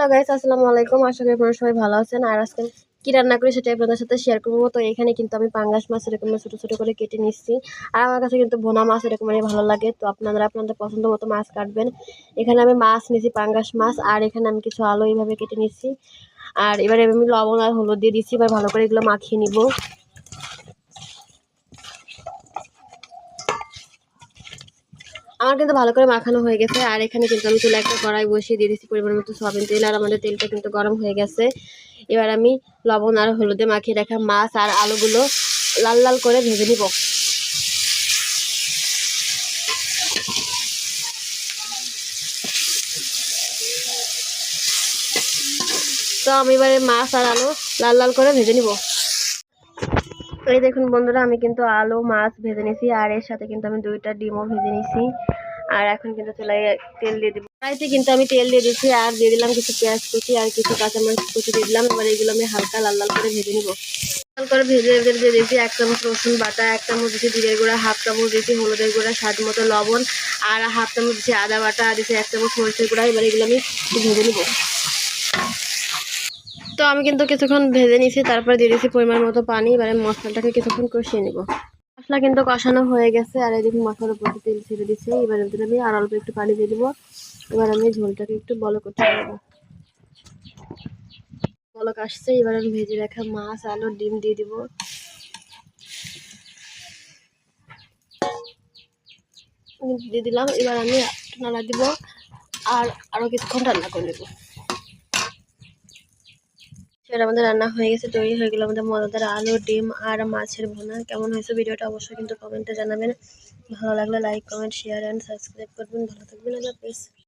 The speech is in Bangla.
হ্যালো গাইস আসসালামু আলাইকুম। আশা করি আপনারা সবাই ভালো আছেন। আর আজকে কি রান্না করি সেটাই আপনাদের সাথে শেয়ার করব। তো এখানে কিন্তু আমি পাঙ্গাস মাছ এরকম ছোটো ছোটো করে কেটে নিচ্ছি। আর আমার কাছে কিন্তু ভোনা মাছ এরকমই ভালো লাগে। তো আপনারা আপনাদের পছন্দ মতো মাছ কাটবেন। এখানে আমি মাছ নিয়েছি, পাঙ্গাস মাছ। আর এখানে আমি কিছু আলু এইভাবে কেটে নিচ্ছি। আর এবারে আমি লবণ আর হলুদ দিয়ে দিচ্ছি। এবার ভালো করে এগুলো মাখিয়ে নিব। আমার কিন্তু ভালো করে মাখানো হয়ে গেছে। আর এখানে কিন্তু আমি চুলে একটা কড়াই বসিয়ে দিয়ে দিচ্ছি পরিমাণ মতো সয়াবিন তেল, আর আমাদের তেলটা কিন্তু গরম হয়ে গেছে। এবার আমি লবণ আর হলুদে মাখিয়ে রাখা মাছ আর আলুগুলো লাল লাল করে ভেজে নিব। তো আমি এবারে মাছ আর আলু লাল লাল করে ভেজে নিব। এই দেখুন বন্ধুরা, আমি কিন্তু আলু, মাছ ভেজে নিয়েছি আর এর সাথে কিন্তু আমি দুইটা ডিমও ভেজে নিয়েছি আর এখন কিন্তু চুলায় তেল দিয়ে দিব। কড়াইতে কিন্তু আমি তেল দিয়ে দিচ্ছি আর দিয়ে দিলাম কিছু পেঁয়াজ কুচি আর কিছু কাঁচামরিচ কুচি দিয়ে দিলাম। এবার এগুলো আমি হালকা লাল লাল করে ভেজে নিব। লাল করে ভেজে ভেজে দিয়ে দিয়েছি এক চামচ রসুন বাটা, এক চামচ দিয়েছি জিরের গুঁড়া, হাফ চামচ দিয়েছি হলুদের গুঁড়া, স্বাদ মতো লবণ, আর হাফ চামচ দিয়েছি আদা বাটা, আর দিয়েছি এক চামচ মরিচের গুঁড়া। এবার এগুলো আমি ভেজে নিব। তো আমি কিন্তু কিছুক্ষণ ভেজে নিয়েছি তারপরে দিয়ে দিয়েছি পরিমাণ মতো পানি, এবারে মশলাটাকে কিছুক্ষণ কষিয়ে নিব। মশলা কিন্তু কষানো হয়ে গেছে, আর এই দেখুন মশলার উপর তেল ছেড়ে দিচ্ছে এবার ভিতরে আমি আর অল্প একটু পানি দিয়ে দিব। এবার আমি ঝোলটাকে একটু বলো করতে দেবো বলক আসছে, এবার আমি ভেজে রাখা মাছ, আলু, ডিম দিয়ে দিব। দিয়ে দিলাম, এবার আমি নাড়া দিব, আর আরও কিছুক্ষণ রান্না করে নেব। সেটা আমাদের রান্না হয়ে গেছে, তৈরি হয়ে গেলো আমাদের মজাদার আলু, ডিম আর মাছের ভোনা। কেমন হয়েছে ভিডিওটা অবশ্যই কিন্তু কমেন্টে জানাবেন। ভালো লাগলে like comment share and subscribe করবেন। ভালো থাকবেন আল্লাহ হাফেজ।